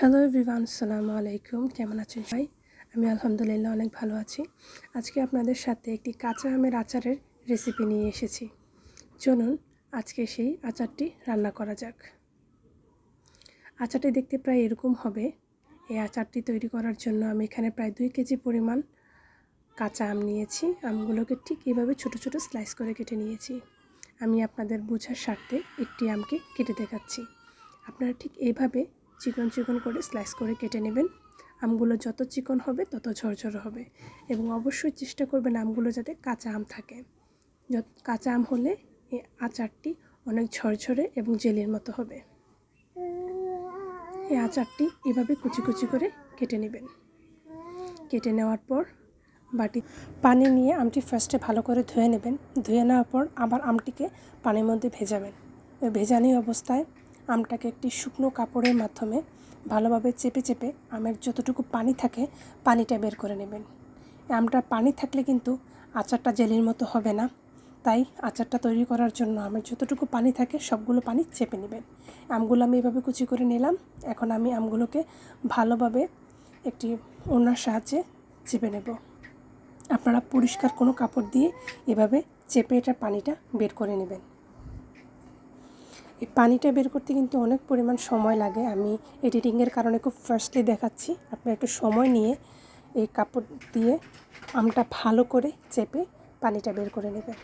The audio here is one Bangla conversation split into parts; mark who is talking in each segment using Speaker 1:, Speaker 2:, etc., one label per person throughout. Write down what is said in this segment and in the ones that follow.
Speaker 1: হ্যালো এভরিওয়ান আসসালামু আলাইকুম কেমন আছেন সবাই? আমি আলহামদুলিল্লাহ অনেক ভালো আছি। আজকে আপনাদের সাথে একটি কাঁচা আমের আচারের রেসিপি নিয়ে এসেছি। চলুন আজকে সেই আচারটি রান্না করা যাক। আচারটি দেখতে প্রায় এরকম হবে। এই আচারটি তৈরি করার জন্য আমি এখানে প্রায় দুই কেজি পরিমাণ কাঁচা আম নিয়েছি। আমগুলোকে ঠিক এভাবে ছোট ছোট স্লাইস করে কেটে নিয়েছি। আমি আপনাদের বোঝার স্বার্থে একটি আমকে কেটে দেখাচ্ছি। আপনারা ঠিক এইভাবে চিকন চিকন করে স্লাইস করে কেটে নেবেন। আমগুলো যত চিকন হবে, তত ঝরঝর হবে। এবং অবশ্যই চেষ্টা করবেন আমগুলো যাতে কাঁচা আম থাকে। যত কাঁচা আম হলে এই আচারটি অনেক ঝরঝরে এবং জেলের মতো হবে। এই আচারটি এভাবে কুচি কুচি করে কেটে নেবেন। কেটে নেওয়ার পর বাটি পানি নিয়ে আমটি ফার্স্টে ভালো করে ধুয়ে নেবেন। ধুয়ে নেওয়ার পর আবার আমটিকে পানির মধ্যে ভেজাবেন। ওই ভেজানি অবস্থায় আমটাকে একটি শুকনো কাপড়ের মাধ্যমে ভালোভাবে চেপে চেপে আমের যতটুকু পানি থাকে পানিটা বের করে নেবেন। আমটা পানি থাকলে কিন্তু আচারটা জেলির মতো হবে না। তাই আচারটা তৈরি করার জন্য আমের যতটুকু পানি থাকে সবগুলো পানি চেপে নেবেন। আমগুলো আমি এভাবে কুচি করে নিলাম। এখন আমি আমগুলোকে ভালোভাবে একটি ওনার সাহায্যে চেপে নেব। আপনারা পরিষ্কার কোনো কাপড় দিয়ে এভাবে চেপে এটা পানিটা বের করে নেবেন। এই পানিটা বের করতে কিন্তু অনেক পরিমাণ সময় লাগে। আমি এডিটিংয়ের কারণে খুব ফার্স্টলি দেখাচ্ছি। আপনি একটু সময় নিয়ে এই কাপড় দিয়ে আমটা ভালো করে চেপে পানিটা বের করে নেবেন।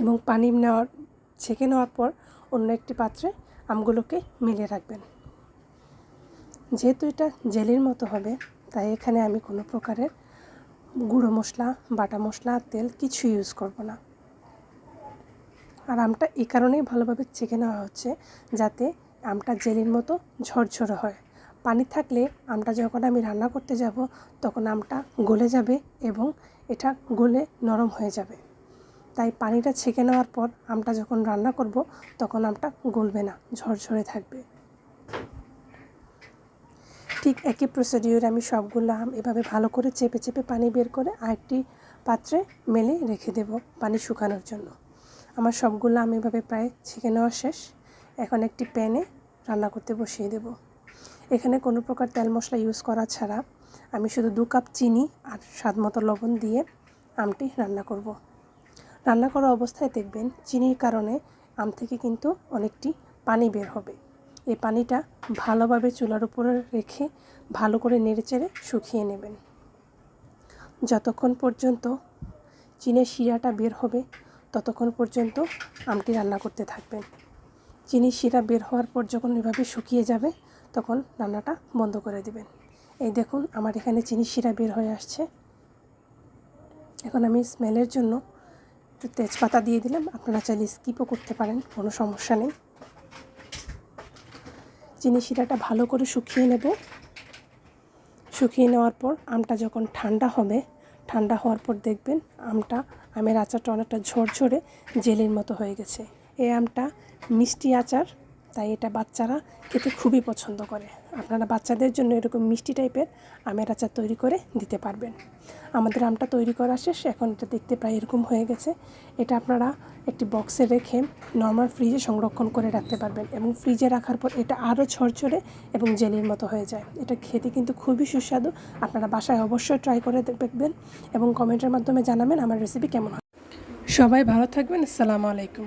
Speaker 1: এবং পানি নেওয়ার, ছেঁকে নেওয়ার পর অন্য একটি পাত্রে আমগুলোকে মিলে রাখবেন। যেহেতু এটা জেলের মতো হবে, তাই এখানে আমি কোনো প্রকারের গুঁড়ো মশলা, বাটা মশলা, তেল কিছু ইউজ করব না। আর আমটা এই কারণেই ভালোভাবে চেকে নেওয়া হচ্ছে যাতে আমটা জেলির মতো ঝরঝরে হয়। পানি থাকলে আমটা যখন আমি রান্না করতে যাব, তখন আমটা গলে যাবে এবং এটা গলে নরম হয়ে যাবে। তাই পানিটা ছেঁকে নেওয়ার পর আমটা যখন রান্না করব, তখন আমটা গলবে না, ঝরঝরে থাকবে। ঠিক একই প্রসিডিওর আমি সবগুলো আম এভাবে ভালো করে চেপে চেপে পানি বের করে আরেকটি পাত্রে মেলে রেখে দেব পানি শুকানোর জন্য। আমার সবগুলো আমি এভাবে প্রায় ছেঁকে নেওয়া শেষ। এখন একটি প্যানে রান্না করতে বসিয়ে দেব। এখানে কোনো প্রকার তেল মশলা ইউজ করা ছাড়া আমি শুধু দু কাপ চিনি আর স্বাদ মতো লবণ দিয়ে আমটি রান্না করব। রান্না করা অবস্থায় দেখবেন চিনির কারণে আম থেকে কিন্তু অনেকটি পানি বের হবে। এই পানিটা ভালোভাবে চুলার উপরে রেখে ভালো করে নেড়েচেড়ে শুকিয়ে নেবেন। যতক্ষণ পর্যন্ত চিনের শিরাটা বের হবে ততক্ষণ পর্যন্ত আমটি রান্না করতে থাকবেন। চিনি শিরা বের হওয়ার পর যখন এভাবে শুকিয়ে যাবে, তখন রান্নাটা বন্ধ করে দেবেন। এই দেখুন, আমার এখানে চিনি শিরা বের হয়ে আসছে। এখন আমি স্মেলের জন্য একটু তেজপাতা দিয়ে দিলাম। আপনারা চাইলে স্কিপও করতে পারেন, কোনো সমস্যা নেই। চিনি শিরাটা ভালো করে শুকিয়ে নেব। শুকিয়ে নেওয়ার পর আমটা যখন ঠান্ডা হবে ঠান্ডা হওয়ার পর দেখবেন আমটা, আমের আচারটা অনেকটা ঝরঝরে জেলের মতো হয়ে গেছে। এই আমটা মিষ্টি আচার, তাই এটা বাচ্চারা খেতে খুবই পছন্দ করে। আপনারা বাচ্চাদের জন্য এরকম মিষ্টি টাইপের আমের আচার তৈরি করে দিতে পারবেন। আমাদের আমটা তৈরি করা শেষ, এখন এটা দেখতে প্রায় এরকম হয়ে গেছে। এটা আপনারা একটি বক্সে রেখে নর্মাল ফ্রিজে সংরক্ষণ করে রাখতে পারবেন এবং ফ্রিজে রাখার পর এটা আরও ছড়ছড়ে এবং জেলির মতো হয়ে যায়। এটা খেতে কিন্তু খুবই সুস্বাদু, আপনারা বাসায় অবশ্যই ট্রাই করে দেখবেন এবং কমেন্টের মাধ্যমে জানাবেন আমার রেসিপি কেমন হয়। সবাই ভালো থাকবেন, আসসালামু আলাইকুম।